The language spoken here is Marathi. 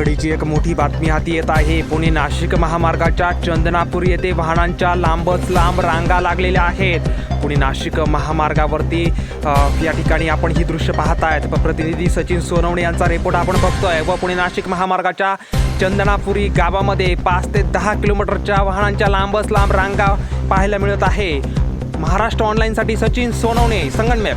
आजची एक मोठी बातमी हाती येत आहे. पुणे नाशिक महामार्गाच्या चंदनापूर येथे वाहनांच्या लांबच लांब रांगा लागलेल्या आहेत. पुणे नाशिक महामार्गावरती या ठिकाणी आपण ही दृश्य पाहतायत. प- प्रतिनिधी सचिन सोनवणे यांचा रिपोर्ट आपण बघतोय व पुणे नाशिक महामार्गाच्या चंदनापुरी गावामध्ये पाच ते दहा किलोमीटरच्या वाहनांच्या लांबच लांब रांगा पाहायला मिळत आहे. महाराष्ट्र ऑनलाईनसाठी सचिन सोनवणे संगणमेप